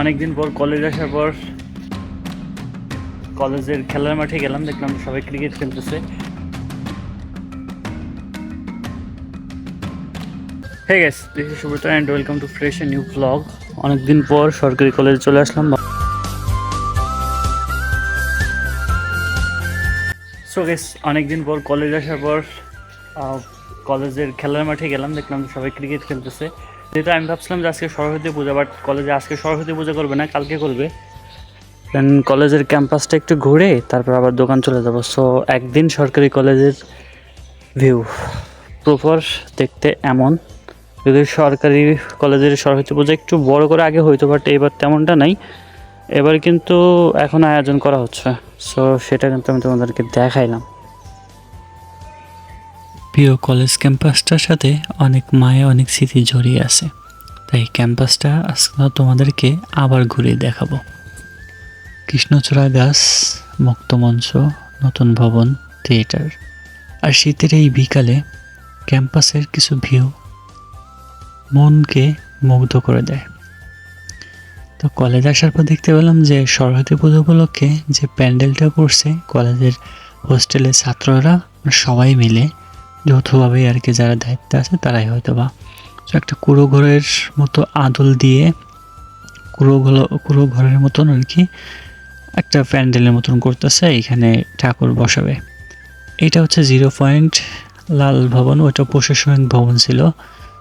অনেকদিন পর কলেজ আসার পর কলেজের খেলার মাঠে গেলাম, দেখলাম সবাই ক্রিকেট খেলতেছে। Hey guys this is Subrata and welcome to fresh a new blog অনেকদিন পর সরকারি কলেজে চলে আসলাম। সো গেস অনেকদিন পর কলেজ আসার পর কলেজের খেলার মাঠে গেলাম, দেখলাম সবাই ক্রিকেট খেলতেছে। যেহেতু আমি ভাবছিলাম যে আজকে সরস্বতী পূজা বাট কলেজে আজকে সরস্বতী পূজা করবে না, কালকে করবে। দেন কলেজের ক্যাম্পাসটা একটু ঘুরে তারপর আবার দোকান চলে যাব। সো একদিন সরকারি কলেজের ভিউ প্রপার দেখতে এমন। যদি সরকারি কলেজের সরস্বতী পূজা একটু বড় করে আগে হইতো বাট এবার তেমনটা নাই। এবার কিন্তু এখন আয়োজন করা হচ্ছে। সো সেটা কিন্তু আমি তোমাদেরকে দেখাইলাম। প্রিয় কলেজ ক্যাম্পাসটার সাথে অনেক মায়ে, অনেক স্মৃতি জড়িয়ে আছে। তাই ক্যাম্পাসটা আজকে তোমাদেরকে আবার ঘুরিয়ে দেখাবো। কৃষ্ণচূড়া গাছ, মুক্তমঞ্চ, নতুন ভবন, থিয়েটার। আর শীতের এই বিকালে ক্যাম্পাসের কিছু ভিউ মনকে মুগ্ধ করে দেয়। তো কলেজ আসার পর দেখতে পেলাম যে সরস্বতী পুজো উপলক্ষে যে প্যান্ডেলটা করছে কলেজের হোস্টেলের ছাত্ররা সবাই মিলে যৌথভাবে আর কি যারা দায়িত্বে আছে, তারাই হয়তো বা একটা কুড়ো ঘরের মতো আদল দিয়ে কুড়ো কুড়ো ঘরের মতন আর কি একটা প্যান্ডেলের মতন করতেছে, এখানে ঠাকুর বসাবে। এটা হচ্ছে জিরো পয়েন্ট লাল ভবন ওটা প্রশাসনিক ভবন ছিল,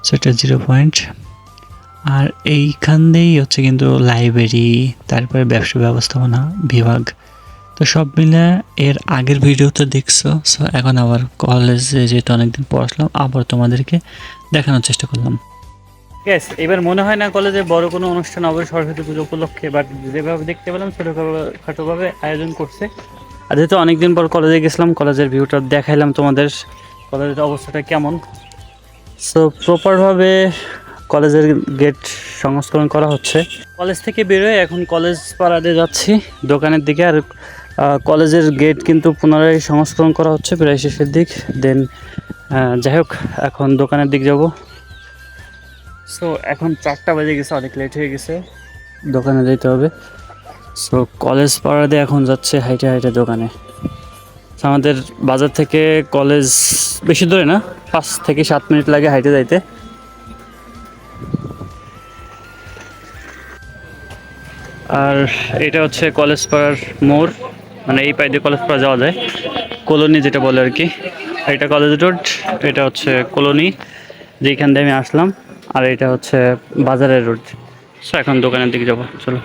সেটা জিরো পয়েন্ট। আর এইখান দিয়েই হচ্ছে কিন্তু লাইব্রেরি, তারপরে ব্যবসা ব্যবস্থাপনা বিভাগ। তো সব মিলে এর আগের ভিডিও তো দেখছ সো এখন আবার কলেজে যেহেতু অনেকদিন পড়াশলাম আবার তোমাদেরকে দেখানোর চেষ্টা করলাম। গ্যাস এবার মনে হয় না কলেজে বড় কোনো অনুষ্ঠান হবে সরস্বতী পুজো উপলক্ষে বাট যেভাবে দেখতে পেলাম ছোটোখাটোভাবে আয়োজন করছে। আর যেহেতু অনেকদিন পর কলেজে গেছিলাম কলেজের ভিউটা দেখাইলাম তোমাদের কলেজের অবস্থাটা কেমন? সো প্রপারভাবে কলেজের গেট সংস্করণ করা হচ্ছে। কলেজ থেকে বেরোয় এখন কলেজ পাড়াতে যাচ্ছি, দোকানের দিকে, আর কলেজের গেট কিন্তু পুনরায় সংস্করণ করা হচ্ছে, প্রায় শেষের দিক। দেন যাই হোক, এখন দোকানের দিক যাব। সো এখন চারটা বেজে গেছে, অনেক লেট হয়ে গেছে। দোকানে যেতে হবে। সো কলেজ পাড়াতে এখন যাচ্ছে হাইটে হাইটে দোকানে। আমাদের বাজার থেকে কলেজ বেশি দূরে না, পাঁচ থেকে সাত মিনিট লাগে হাইটে যাইতে। আর এটা হচ্ছে কলেজ পাড়ার মোড়। মানে এই পাই দিয়ে কলেজ পাড়া যাওয়া যায়। কলোনি যেটা বলে আর কি। এটা কলেজ রোড এটা হচ্ছে কলোনি যেখান দিয়ে আমি আসলাম। আর এটা হচ্ছে বাজারের রোড সো এখন দোকানের দিকে যাব, চলো।